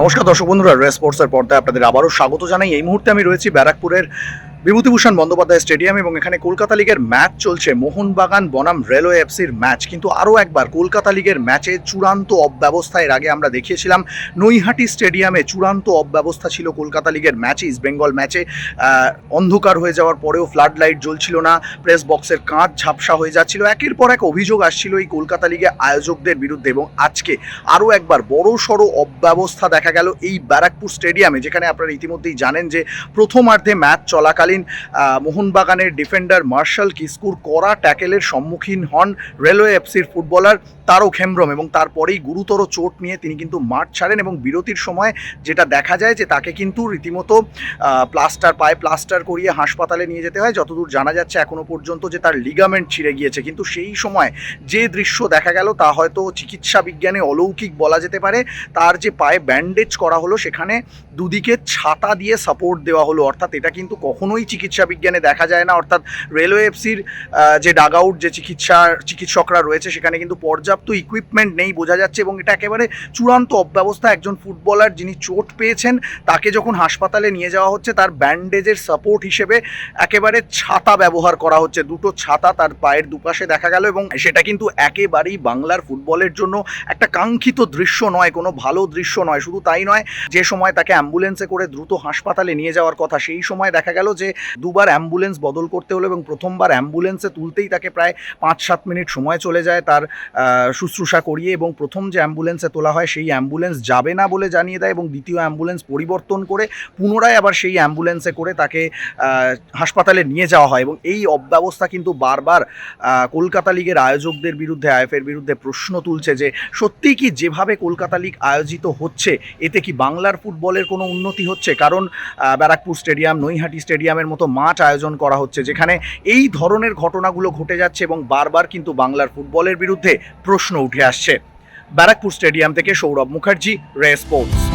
নমস্কার দর্শক বন্ধুরা রে স্পোর্টসের পর্দায় আপনাদের আবারও স্বাগত জানাই। এই মুহূর্তে আমি রয়েছি ব্যারাকপুরের বিভূতিভূষণ বন্দ্যোপাধ্যায় স্টেডিয়াম এবং এখানে কলকাতা লিগের ম্যাচ চলছে। মোহনবাগান বনাম রেলওয়ে এফসির ম্যাচ। কিন্তু আরও একবার কলকাতা লিগের ম্যাচে চূড়ান্ত অব্যবস্থা এর আগে আমরা দেখিয়েছিলাম। নৈহাটি স্টেডিয়ামে চূড়ান্ত অব্যবস্থা ছিল কলকাতা লিগের ম্যাচে। ইস্ট বেঙ্গল ম্যাচে অন্ধকার হয়ে যাওয়ার পরেও ফ্লাড লাইট জ্বলছিল না। প্রেস বক্সের কাঁচ ঝাপসা হয়ে যাচ্ছিল। একের পর এক অভিযোগ আসছিল এই কলকাতা লিগে আয়োজকদের বিরুদ্ধে এবং আজকে আরও একবার বড় সড়ো অব্যবস্থা দেখা গেল এই ব্যারাকপুর স্টেডিয়ামে, যেখানে আপনারা ইতিমধ্যেই জানেন যে প্রথমার্ধে ম্যাচ চলাকালীন আহ, মোহনবাগানের ডিফেন্ডার মার্শাল কিস্কুর কড়া ট্যাকেলের সম্মুখীন হন রেলওয়ে এফসির ফুটবলার তারও খেমব্রম এবং তারপরেই গুরুতর চোট নিয়ে তিনি কিন্তু মাঠ ছাড়েন এবং বিরতির সময় যেটা দেখা যায় যে তাকে কিন্তু রীতিমতো প্লাস্টার পায়ে প্লাস্টার করিয়ে হাসপাতালে নিয়ে যেতে হয়। যতদূর জানা যাচ্ছে এখনও পর্যন্ত যে তার লিগামেন্ট ছিঁড়ে গিয়েছে। কিন্তু সেই সময় যে দৃশ্য দেখা গেল তা হয়তো চিকিৎসা বিজ্ঞানে অলৌকিক বলা যেতে পারে। তার যে পায়ে ব্যান্ডেজ করা হলো সেখানে দুদিকে ছাতা দিয়ে সাপোর্ট দেওয়া হলো। অর্থাৎ এটা কিন্তু কখনোই চিকিৎসা বিজ্ঞানে দেখা যায় না। অর্থাৎ রেলওয়ে এফসির যে ডাগ আউট যে চিকিৎসা, চিকিৎসকরা রয়েছে, সেখানে কিন্তু পর্যাপ্ত ইকুইপমেন্ট নেই বোঝা যাচ্ছে এবং এটা একেবারে চূড়ান্ত অব্যবস্থা। একজন ফুটবলার যিনি চোট পেয়েছেন, তাকে যখন হাসপাতালে নিয়ে যাওয়া হচ্ছে, তার ব্যান্ডেজের সাপোর্ট হিসেবে একেবারে ছাতা ব্যবহার করা হচ্ছে। দুটো ছাতা তার পায়ের দুপাশে দেখা গেল এবং সেটা কিন্তু একেবারেই বাংলার ফুটবলের জন্য একটা কাঙ্ক্ষিত দৃশ্য নয়, কোনো ভালো দৃশ্য নয়। শুধু তাই নয়, যে সময় তাকে অ্যাম্বুলেন্সে করে দ্রুত হাসপাতালে নিয়ে যাওয়ার কথা, সেই সময় দেখা গেল যে দুবার অ্যাম্বুলেন্স বদল করতে হলো এবং প্রথমবার অ্যাম্বুলেন্সে তুলতেই তাকে প্রায় পাঁচ সাত মিনিট সময় চলে যায় তার শুশ্রূষা করিয়ে এবং প্রথম যে অ্যাম্বুলেন্সে তোলা হয় সেই অ্যাম্বুলেন্স যাবে না বলে জানিয়ে দেয় এবং দ্বিতীয় অ্যাম্বুলেন্স পরিবর্তন করে পুনরায় আবার সেই অ্যাম্বুলেন্সে করে তাকে হাসপাতালে নিয়ে যাওয়া হয় এবং এই অব্যবস্থা কিন্তু বারবার কলকাতা লিগের আয়োজকদের বিরুদ্ধে আইএফের বিরুদ্ধে প্রশ্ন তুলছে যে সত্যিই কি যেভাবে কলকাতা লিগ আয়োজিত হচ্ছে, এতে কি বাংলার ফুটবলের কোনো উন্নতি হচ্ছে? কারণ ব্যারাকপুর স্টেডিয়াম, নৈহাটি স্টেডিয়ামের মতো মাঠ আয়োজন করা হচ্ছে, যেখানে এই ধরনের ঘটনাগুলো ঘটে যাচ্ছে এবং বারবার কিন্তু বাংলার ফুটবলের বিরুদ্ধে প্রশ্ন উঠে আসছে। ব্যারাকপুর স্টেডিয়াম থেকে সৌরভ মুখার্জি রে স্পোর্টস।